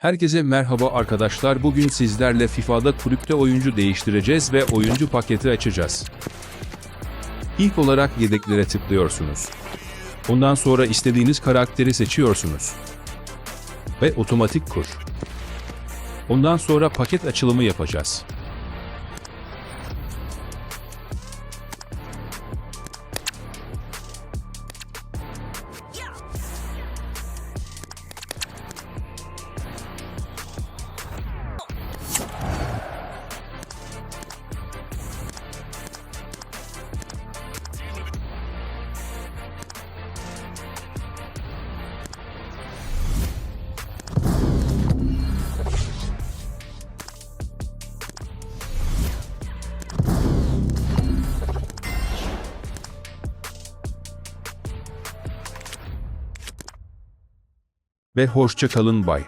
Herkese merhaba arkadaşlar. Bugün sizlerle FIFA'da kulüpte oyuncu değiştireceğiz ve oyuncu paketi açacağız. İlk olarak yedeklere tıklıyorsunuz. Ondan sonra istediğiniz karakteri seçiyorsunuz. Ve otomatik kur. Ondan sonra paket açılımı yapacağız. Ve hoşça kalın bay.